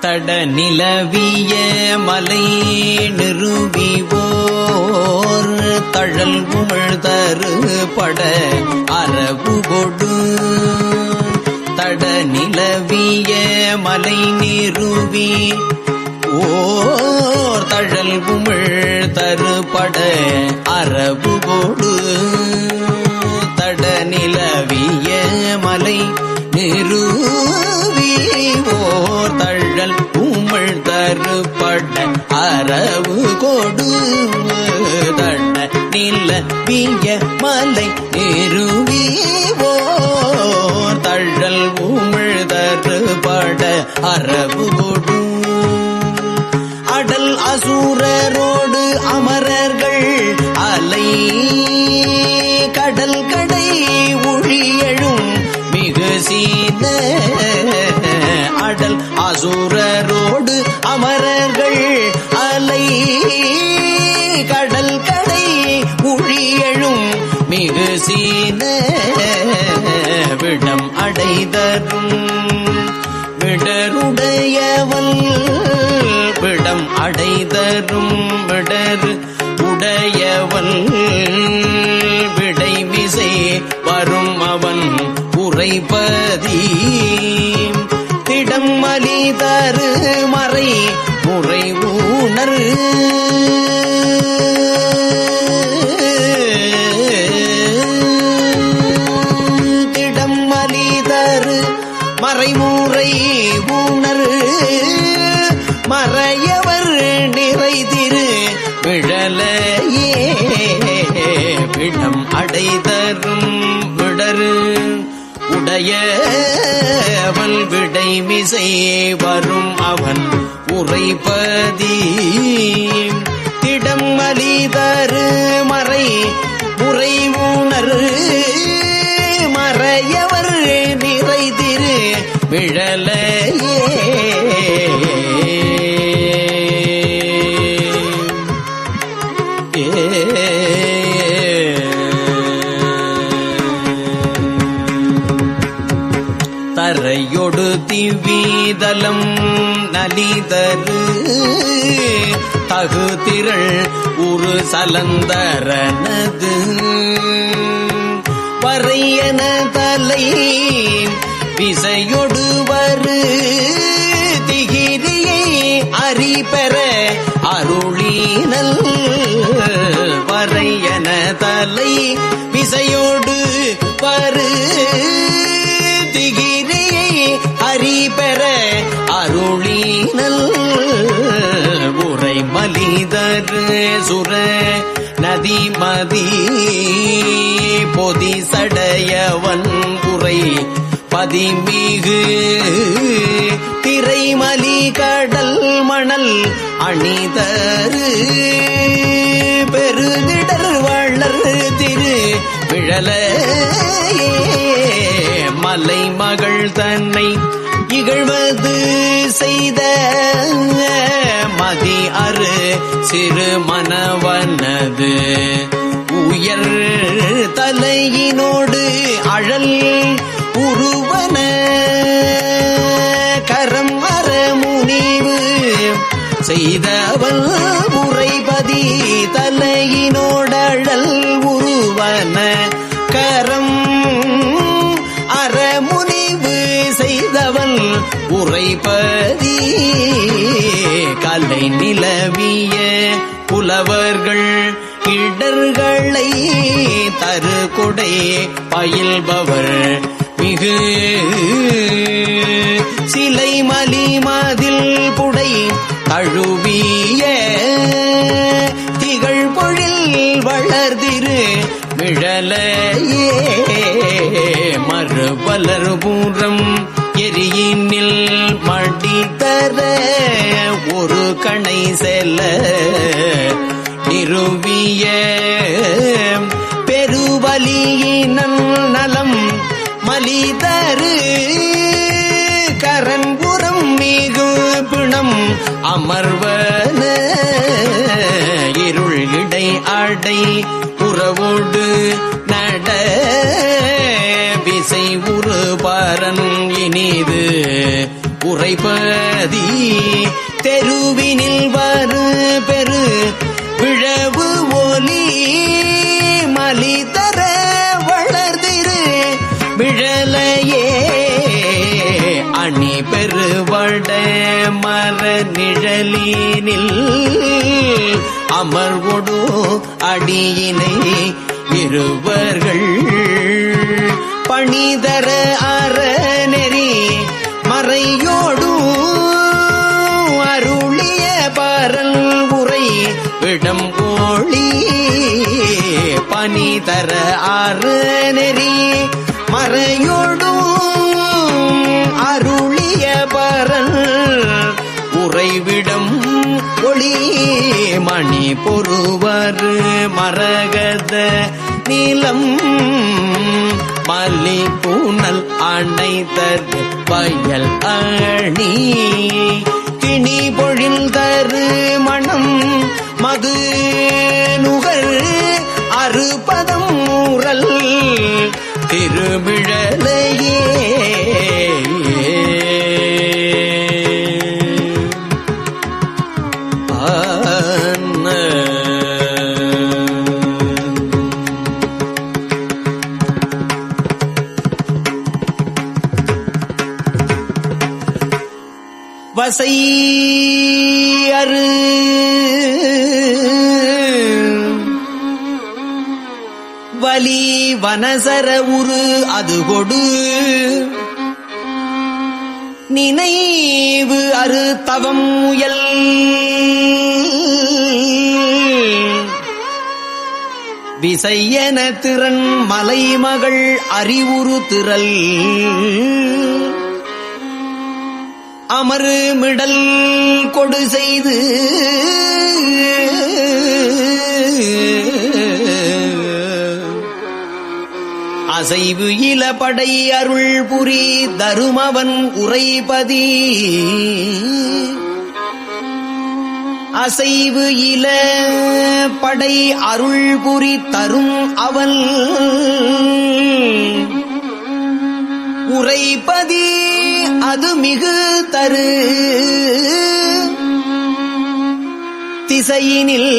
தட நிலவிய மலை நிறுவிவோர் தழல் உமிழ்தரு பட அரபு கொடு. தட நிலவிய மலை நிறுவி ஓர் தழல் உமிழ் தருபட அரபு கொடு. தட நிலவிய மலை நிறுவி உமிழ் தருப்பட அரபு கொடு தட நிலவிய மலை நிறுவி ஓர் தழல் உமிழ் தருப்பட அரபு கொடு. அடல் அசூரரோடு அமரர்கள் அலை. கடல் கடை ஒழியழும் மிகு சீன ஆடல் அசுரரோடு அமரர்கள் அலை கடல் கடை உழியழும் மிகு சீன விடம் அடைதரும். விடருடையவள் விடம் அடைதரும். விடரு உடையவள் விடை விசை வரும் அவன் மறைவிடம் திடம் மலிதரு மறை முறை ஊனர் திடம் மலிதரு மறைமுறை ஊனர் மறையவர் நிறைதிரு விழலையே விடம் அடைதரும் விடரு உடைய உடையவன் விடைமிசை வரும் அவன் உரைபதி திடம் மலிதரு மறை உரை உணர் மறையவர் நிறைதிரு விழலையே. அறையொடு திவீதலம் நலிதரு. தகுதிரள் உரு சலந்தரனது. வரையன தலை விசையொடு வரு. திகிரியை அறிபெற அருளீனல். வரையன தலை விசையோடு மலிதரு நதி மதி பொதி சடையவன் குறை. பதிமிகு திரைமலி கடல் மணல் அணிதரு. பெருதிடர் வளர் திரு விழலே. மலை மகள் தன்னை இகழ்வது செய்த மதி அரு சிறு மனவனது. உயர் தலையினோடு அழல் உருவன கரம் அற முனிவு செய்த உரைப்பதி கலை நிலவிய புலவர்கள் இடர்களை தரு கொடை பயில்பவர். மிகு சிலை மலிமதில் புடை தழுவிய திகழ் பொழில் வளர்திரு மிழலையே. மறுபலர் பூரம் எரியினில் மடி தர ஒரு கணை செல்ல. நிறுவிய பெருவலியினன் நலம் மலிதரு கரன்புறம் மிகு பிணம் அமர்வன. இருள் இடை அடை உறவோடு நட. விசை உரு பரன் இனிது. உரைப்பதி தெருவினில் வரு பெரு பிழவு ஒலி மலிதர வளர்திரு விழலையே அணி பெருவட மர நிழலினில் அமர்வொடு அடியினை இருவர்கள் பணிதர தர ஆறு நெறி மறையோடும் அருளிய பரல் உறைவிடம் ஒளி மணி பொறுவர் மரகத நீலம் மல்லி பூனல் அணைத்தர் பயல் அணி. கிணி பொழில் தரு மணம் மது நுகர் அறுபது திருமிழலையே வலி வனசர உரு அது கொடு. நினைவு அரு தவம் முயல். விசையன திறன் மலைமகள் அறிவுறு திரள். அமரு மிடல் கொடு செய்து. அசைவு இளபடை அருள் புரி தருமவன் உரைபதி அசைவு இல படை அருள் புரி தரும் அவன். உரைப்பதி அது மிகு தரு. திசையினில்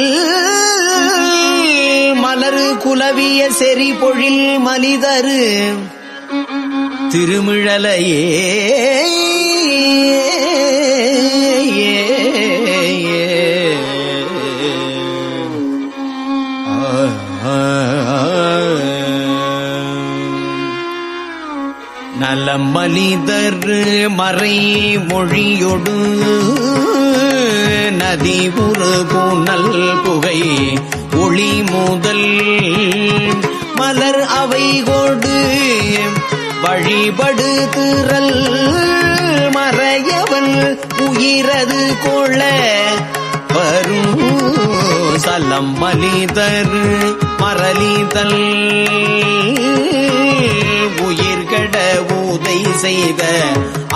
மலரு குலவிய செறி பொழில் மலிதரு திருமிழலையே நலம் மனிதர் மறை மொழியொடு நதி உரு புனல் புகை ஒளி முதல். மலர் அவை கொடு வழிபடு திரல் மறையவன் உயிரது கொள்ள வரும் சலம் மலிதர் மரளிதல் உயிர்கட ஊதை செய்த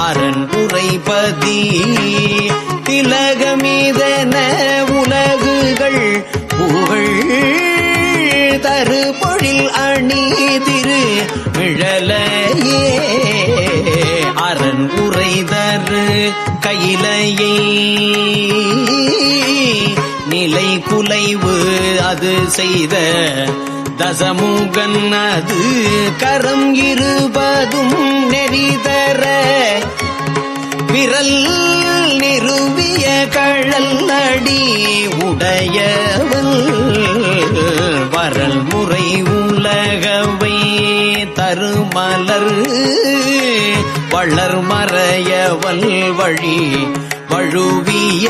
அரண் உரைப்பதி திலகமீதன உலகுகள் புகழ் தரு பொழில் அணி திரு மிழலையே. அரண் உரைதரு கையிலையை. நிலை குலைவு அது செய்த தசமுகன் அது கரம் இருபதும் நெறிதர விரல் நிறுவிய கழல் உடையவள் வரல் முறை உலகவை தருமலர். வளர் மறையவள் வழி வழுவிய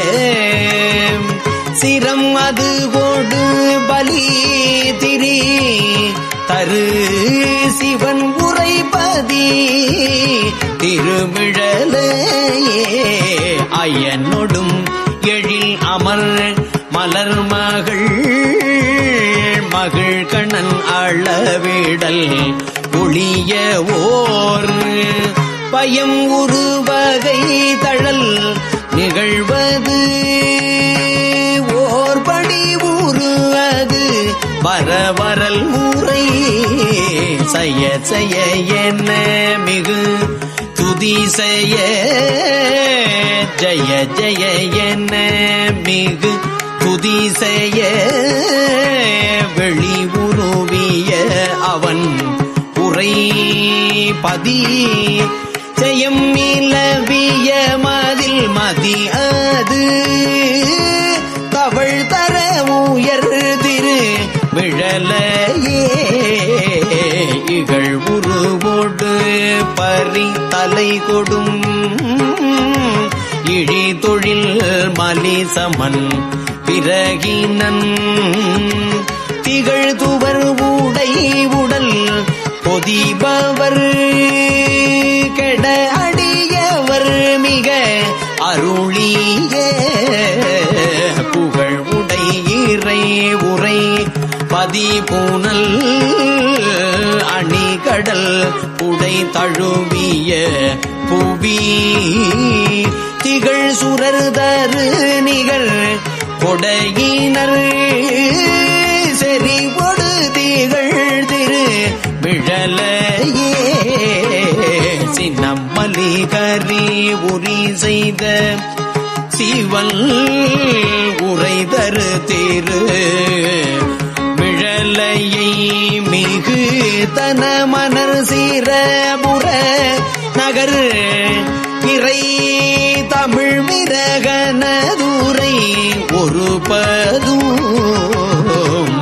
சிரம் அது கொடு பலி திரி தரு சிவன் உரைபதி திருமிழலே அயனொடும் எழில் அமர் மலர் மகள். மகள் கண்ணன் அளவிடல் ஒளிய ஓர். பயம் உருவகை தழல் நிகழ்வது. ஓர்படி உருவது. வரவரல் முறை செய்ய செய்ய என்ன மிகு துதி ஜய ஜய என மிகு துதி வெளி உருவிய அவன் உரை பதி. ஜெயம் நிலவிய மதில் மதி அது. தலை கொடும். இழி தொழில் மலிசமன் பிறகினன். திகழ்துவர் ஊடை உடல் பொதிபவர். கெட அடியவர் மிக அருளிய புகழ் உடை இறை உரை பதிபூனல் கடல் புடை தழுவிய புவி திகழ் சுரர் தரு நிகர் கொடையினர். செறி கொடு திகழ் திரு விழலையே. சின்னம்மலி கரி உரி செய்த சிவல் உரை தரு திரு விழலையை மிகு தன மணர் சீரபுர நகர். இறை தமிழ் மிரகனதுரை ஒரு பதும்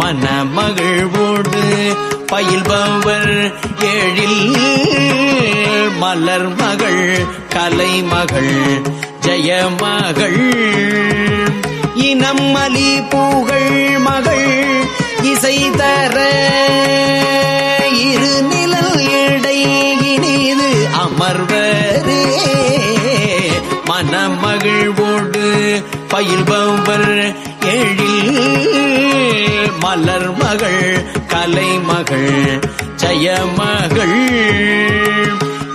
மனமகிழ்வோடு பயில்பவர் எழில் மலர் மகள் கலைமகள் ஜெயமகள் இனம் மலி பூகள் மகள் இசை தர இரு நிழல் இடை இனிது அமர்வரே. மனமகிழ்வோடு பயில்பவர் எழில் மலர் மகள் கலைமகள் ஜெயமகள்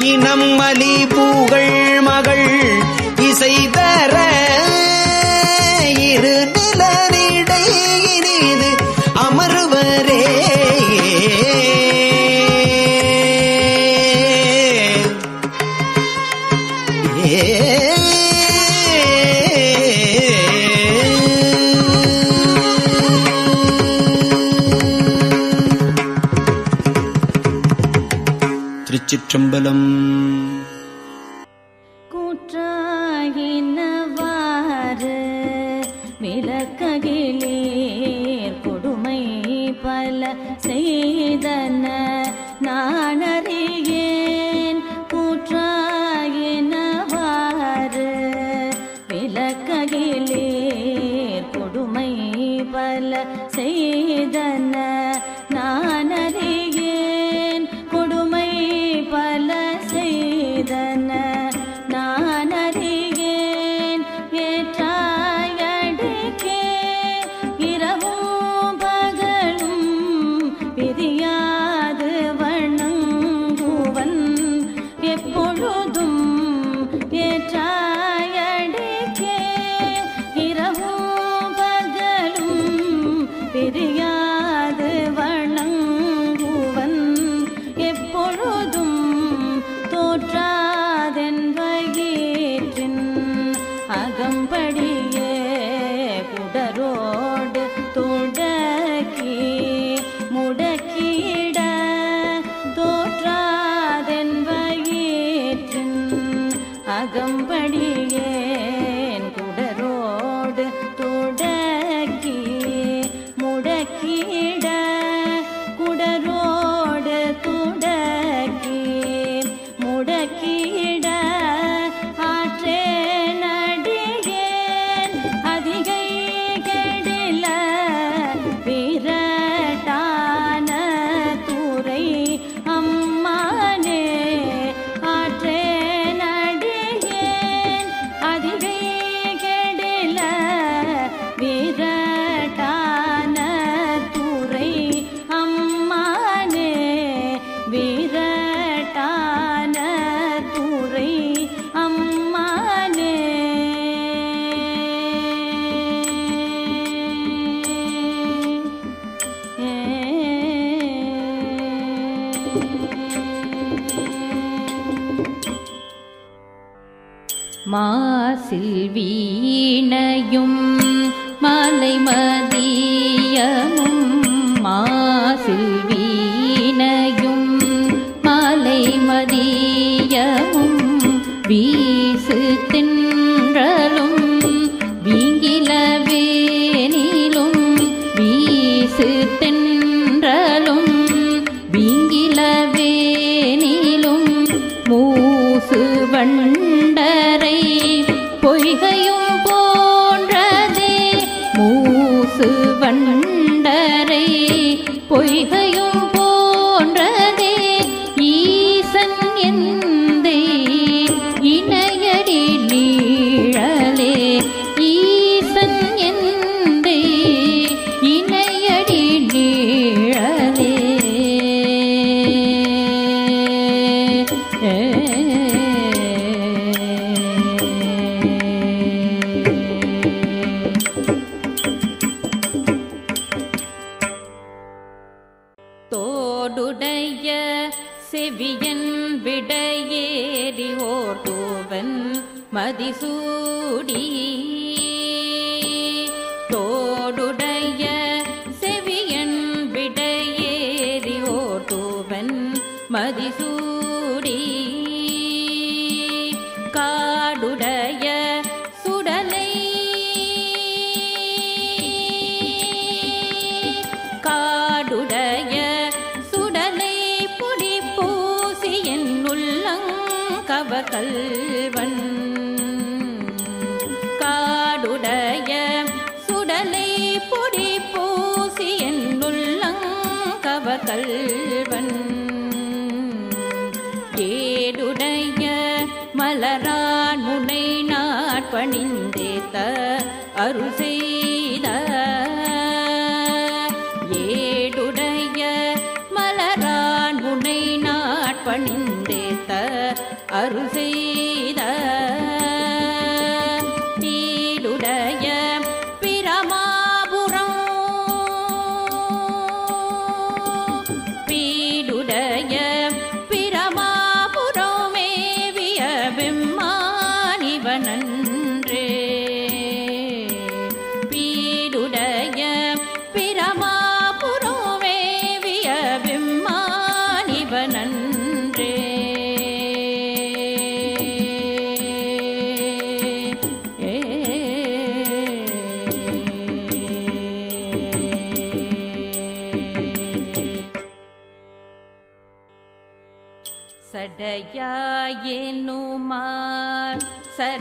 இனம் மலி பூகள் மகள் இசை திருச்சிற்றம்பலம். nem mãe. கல்வன். காடுடைய சுடலை பொடி பூசி என்னுள்ளங்கவ கல்வன் பெருமானிவனன்றே பீடுடைய பிரமாபுரோவேவிய பெம்மானிவனன்றே சடையாயேனோ said